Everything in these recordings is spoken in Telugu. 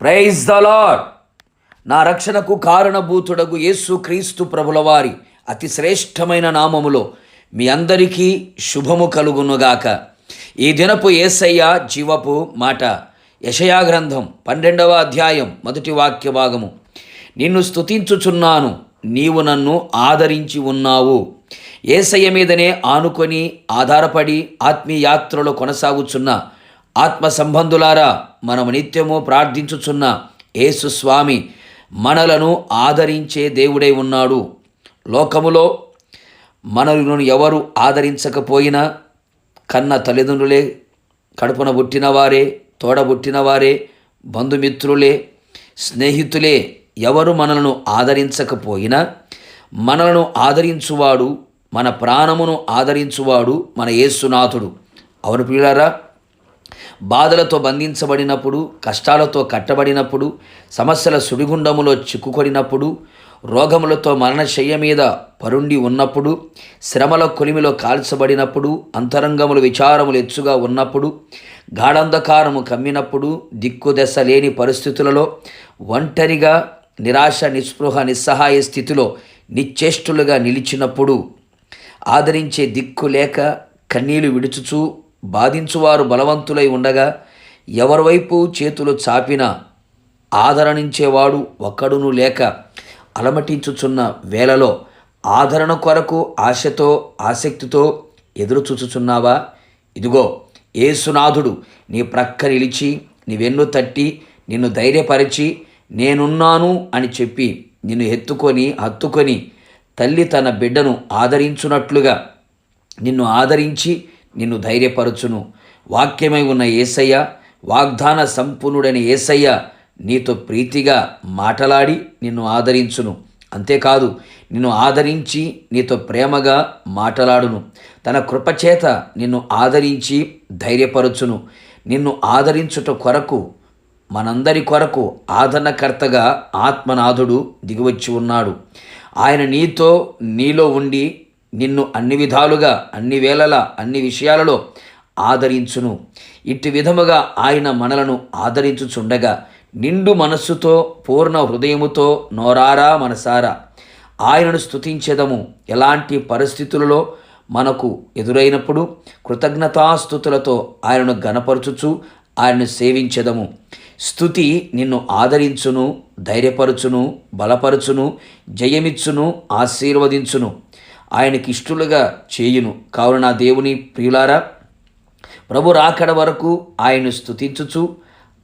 ప్రైజ్ ద లాడ్ నా రక్షణకు కారణభూతుడగు యేసు క్రీస్తు ప్రభుల వారి అతి శ్రేష్టమైన నామములో మీ అందరికీ శుభము కలుగునుగాక. ఈ దినపు ఏసయ్య జీవపు మాట యషయా గ్రంథం పన్నెండవ అధ్యాయం మొదటి వాక్య భాగము. నిన్ను స్తుతించుచున్నాను నీవు నన్ను ఆదరించి ఉన్నావు. ఏసయ్య మీదనే ఆనుకొని ఆధారపడి ఆత్మీయాత్రలో కొనసాగుచున్న ఆత్మ సంబంధులారా మనము నిత్యము ప్రార్థించుచున్న యేసుస్వామి మనలను ఆదరించే దేవుడై ఉన్నాడు. లోకములో మనలను ఎవరు ఆదరించకపోయినా కన్న తల్లిదండ్రులే కడుపున పుట్టినవారే తోడబుట్టినవారే బంధుమిత్రులే స్నేహితులే ఎవరు మనలను ఆదరించకపోయినా మనలను ఆదరించువాడు మన ప్రాణమును ఆదరించువాడు మన యేసునాథుడు. అవును పిల్లారా బాధలతో బంధించబడినప్పుడు కష్టాలతో కట్టబడినప్పుడు సమస్యల సుడిగుండములో చిక్కుకొడినప్పుడు రోగములతో మరణశయ్య మీద పరుండి ఉన్నప్పుడు శ్రమల కొలిమిలో కాల్చబడినప్పుడు అంతరంగములు విచారములు ఎచ్చుగా ఉన్నప్పుడు గాఢంధకారము కమ్మినప్పుడు దిక్కుదశ లేని పరిస్థితులలో ఒంటరిగా నిరాశ నిస్పృహ నిస్సహాయ స్థితిలో నిశ్చేష్టులుగా నిలిచినప్పుడు ఆదరించే దిక్కు లేక కన్నీలు విడుచుచూ బాధించువారు బలవంతులై ఉండగా ఎవరివైపు చేతులు చాపినా ఆదరణించేవాడు ఒక్కడును లేక అలమటించుచున్న వేళలో ఆదరణ కొరకు ఆశతో ఆసక్తితో ఎదురుచూచుచున్నావా? ఇదిగో ఏసునాథుడు నీ ప్రక్క నిలిచి నీవెన్ను తట్టి నిన్ను ధైర్యపరిచి నేనున్నాను అని చెప్పి నిన్ను ఎత్తుకొని హత్తుకొని తల్లి తన బిడ్డను ఆదరించున్నట్లుగా నిన్ను ఆదరించి నిన్ను ధైర్యపరచును. వాక్యమై ఉన్న ఏసయ్య వాగ్దాన సంపూర్ణుడైన ఏసయ్య నీతో ప్రీతిగా మాటలాడి నిన్ను ఆదరించును. అంతేకాదు నిన్ను ఆదరించి నీతో ప్రేమగా మాటలాడును. తన కృపచేత నిన్ను ఆదరించి ధైర్యపరచును. నిన్ను ఆదరించుట కొరకు మనందరి కొరకు ఆదరణకర్తగా ఆత్మనాథుడు దిగివచ్చి ఉన్నాడు. ఆయన నీతో నీలో ఉండి నిన్ను అన్ని విధాలుగా అన్ని వేళలా అన్ని విషయాలలో ఆదరించును. ఇట్టి విధముగా ఆయన మనలను ఆదరించుచుండగా నిండు మనస్సుతో పూర్ణ హృదయముతో నోరారా మనసారా. ఆయనను స్తుతించెదము. ఎలాంటి పరిస్థితులలో మనకు ఎదురైనప్పుడు కృతజ్ఞతాస్థుతులతో ఆయనను గనపరచుచు ఆయనను సేవించెదము. స్థుతి నిన్ను ఆదరించును ధైర్యపరచును బలపరచును జయమిచ్చును ఆశీర్వదించును. ఆయనకి ఇష్టలుగా చేయును. కావున నా దేవుని ప్రియులారా ప్రభు రాకడ వరకు ఆయన స్థుతించుచు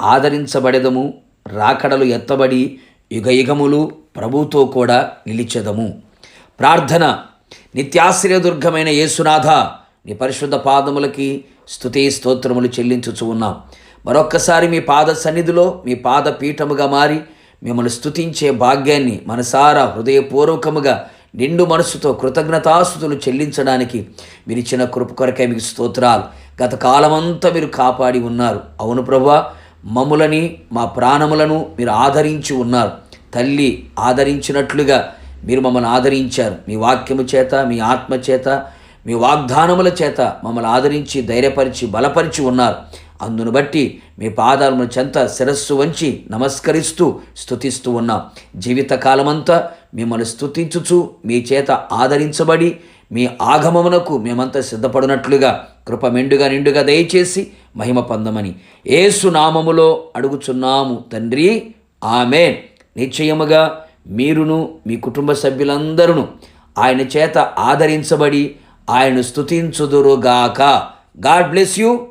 ఆదరించబడెదము. రాకడలు ఎత్తబడి యుగయుగములు ప్రభుతో కూడా నిలిచెదము. ప్రార్థన. నిత్యాశ్రయదుర్గమైన యేసునాథ నీ పరిశుద్ధ పాదములకి స్థుతి స్తోత్రములు చెల్లించుచు ఉన్నాం. మరొక్కసారి మీ పాద సన్నిధిలో మీ పాద పీఠముగా మారి మిమ్మల్ని స్థుతించే భాగ్యాన్ని మనసారా హృదయపూర్వకముగా నిండు మనసుతో కృతజ్ఞతాస్థుతులు చెల్లించడానికి మీరు ఇచ్చిన కృప కొరకే మీకు స్తోత్రాలు. గత కాలమంతా మీరు కాపాడి ఉన్నారు. అవును ప్రభా మమ్ములని మా ప్రాణములను మీరు ఆదరించి ఉన్నారు. తల్లి ఆదరించినట్లుగా మీరు మమ్మల్ని ఆదరించారు. మీ వాక్యము చేత మీ ఆత్మ చేత మీ వాగ్దానముల చేత మమ్మల్ని ఆదరించి ధైర్యపరిచి బలపరిచి ఉన్నారు. అందును బట్టి మీ పాదాలను చెంత శిరస్సు వంచి నమస్కరిస్తూ స్థుతిస్తూ ఉన్నాం. జీవితకాలమంతా మిమ్మల్ని స్థుతించుచు మీ చేత ఆదరించబడి మీ ఆగమమునకు మేమంతా సిద్ధపడినట్లుగా కృప మెండుగా నిండుగా దయచేసి మహిమ పొందమని ఏసు నామములో అడుగుచున్నాము తండ్రి. ఆమె నిశ్చయముగా మీరును మీ కుటుంబ సభ్యులందరూ ఆయన చేత ఆదరించబడి ఆయనను స్థుతించుదురుగాక గాడ్ బ్లెస్ యూ.